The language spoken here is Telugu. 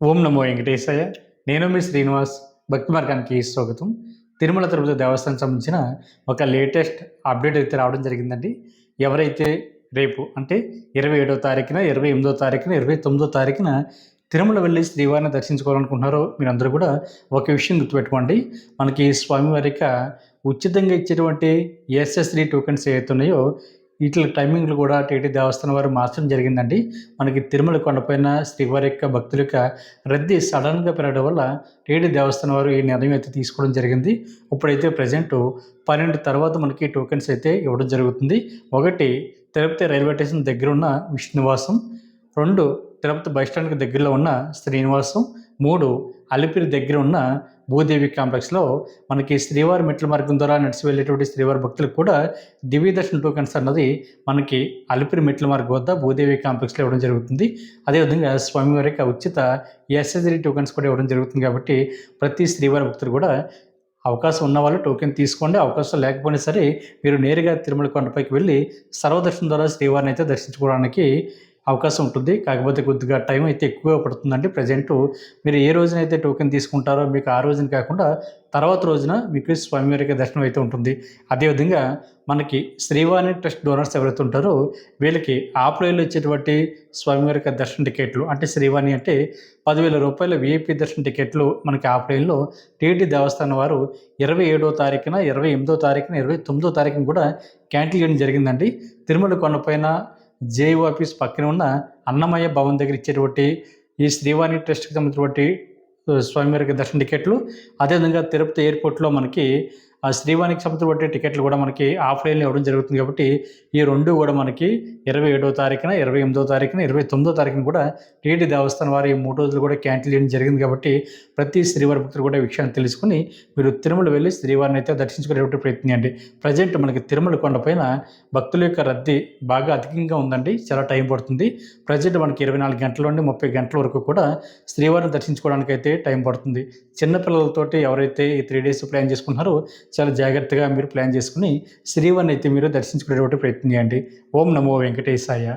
ఓం నమో వెంకటేశయ్య. నేను మీ శ్రీనివాస్. భక్తి మార్గానికి స్వాగతం. తిరుమల తిరుపతి దేవస్థానం సంబంధించిన ఒక లేటెస్ట్ అప్డేట్ అయితే రావడం జరిగిందండి. ఎవరైతే రేపు అంటే ఇరవై ఏడో తారీఖున ఇరవై ఎనిమిదో తారీఖున ఇరవై తొమ్మిదో తారీఖున తిరుమల వెళ్ళి శ్రీవారిని దర్శించుకోవాలనుకుంటున్నారో మీరందరూ కూడా ఒక విషయం గుర్తుపెట్టుకోండి. మనకి స్వామివారిక ఉచితంగా ఇచ్చేటువంటి ఎస్ఎస్డి టోకెన్స్ ఏవైతే ఉన్నాయో వీటి టైమింగ్లు కూడా టీటీ దేవస్థానం వారు మార్చడం జరిగిందండి. మనకి తిరుమల కొండపైన శ్రీవారి యొక్క భక్తుల యొక్క రద్దీ సడన్గా పెరగడం వల్ల టీటీ దేవస్థానం వారు ఈ నిర్ణయం అయితే తీసుకోవడం జరిగింది. ఇప్పుడైతే ప్రజెంట్ పన్నెండు తర్వాత మనకి టోకెన్స్ అయితే ఇవ్వడం జరుగుతుంది. ఒకటి తిరుపతి రైల్వే స్టేషన్ దగ్గర ఉన్న విష్ణువాసం. రెండు తిరుపతి బస్ స్టాండ్కి దగ్గరలో ఉన్న శ్రీనివాసం. మూడు అలిపిరి దగ్గర ఉన్న భూదేవి కాంప్లెక్స్లో మనకి శ్రీవారి మెట్ల మార్గం ద్వారా నడిచి వెళ్ళేటువంటి శ్రీవారి భక్తులకు కూడా దివ్య దర్శన టోకెన్స్ అన్నది మనకి అలిపిరి మెట్ల మార్గం వద్ద భూదేవి కాంప్లెక్స్లో ఇవ్వడం జరుగుతుంది. అదేవిధంగా స్వామివారికి ఉచిత ఎస్ఎస్డి టోకెన్స్ కూడా ఇవ్వడం జరుగుతుంది కాబట్టి ప్రతి శ్రీవారి భక్తులు కూడా అవకాశం ఉన్న వాళ్ళు టోకెన్ తీసుకోండి. అవకాశం లేకపోయినా సరే మీరు నేరుగా తిరుమల కొండపైకి వెళ్ళి సర్వదర్శనం ద్వారా శ్రీవారిని అయితే దర్శించుకోవడానికి అవకాశం ఉంటుంది. కాకపోతే కొద్దిగా టైం అయితే ఎక్కువ పడుతుందండి. ప్రజెంట్ మీరు ఏ రోజునైతే టోకెన్ తీసుకుంటారో మీకు ఆ రోజున కాకుండా తర్వాత రోజున మీకు స్వామివారికి దర్శనం అయితే ఉంటుంది. అదేవిధంగా మనకి శ్రీవాణి ట్రస్ట్ డోనర్స్ ఎవరైతే ఉంటారో వీళ్ళకి ఆఫ్లైన్లో ఇచ్చేటువంటి స్వామివారికి దర్శన టికెట్లు అంటే శ్రీవాణి అంటే పదివేల రూపాయల విఐపి దర్శన టికెట్లు మనకి ఆఫ్లైన్లో టీటీ దేవస్థానం వారు ఇరవై ఏడో తారీఖున ఇరవై ఎనిమిదో తారీఖున ఇరవై తొమ్మిదో తారీఖున కూడా క్యాన్సిల్ చేయడం జరిగిందండి. తిరుమల కొండపైన జేయూ ఆఫీస్ పక్కన ఉన్న అన్నమయ్య భవన్ దగ్గర ఇచ్చేటువంటి ఈ శ్రీవాణి ట్రస్ట్కి సంబంధించినటువంటి స్వామివారికి దర్శన టికెట్లు. అదేవిధంగా తిరుపతి ఎయిర్పోర్ట్లో మనకి శ్రీవానికి సంబంధించిన టికెట్లు కూడా మనకి ఆఫ్లైన్లో ఇవ్వడం జరుగుతుంది కాబట్టి ఈ రెండు కూడా మనకి ఇరవై ఏడో తారీఖున ఇరవై ఎనిమిదో తారీఖున ఇరవై తొమ్మిదో తారీఖున కూడా టీటీ దేవస్థానం వారి మూడు రోజులు కూడా క్యాన్సిల్ చేయడం జరిగింది కాబట్టి ప్రతి శ్రీవారి భక్తులు కూడా విషయాన్ని తెలుసుకుని మీరు తిరుమల వెళ్ళి శ్రీవారిని అయితే దర్శించుకునేటువంటి ప్రయత్నించండి ప్రజెంట్ మనకి తిరుమల కొండపైన భక్తుల యొక్క రద్దీ బాగా అధికంగా ఉందండి. చాలా టైం పడుతుంది. ప్రజెంట్ మనకి ఇరవై నాలుగు గంటల నుండి ముప్పై గంటల వరకు కూడా శ్రీవారిని దర్శించుకోవడానికి అయితే టైం పడుతుంది. చిన్నపిల్లలతోటి ఎవరైతే ఈ త్రీ డేస్ ప్లాన్ చేసుకున్నారో చాలా జాగ్రత్తగా మీరు ప్లాన్ చేసుకుని శ్రీవారిని అయితే మీరు దర్శించుకునేటువంటి ప్రయత్నం చేయండి. ఓం నమో వెంకటేశాయ.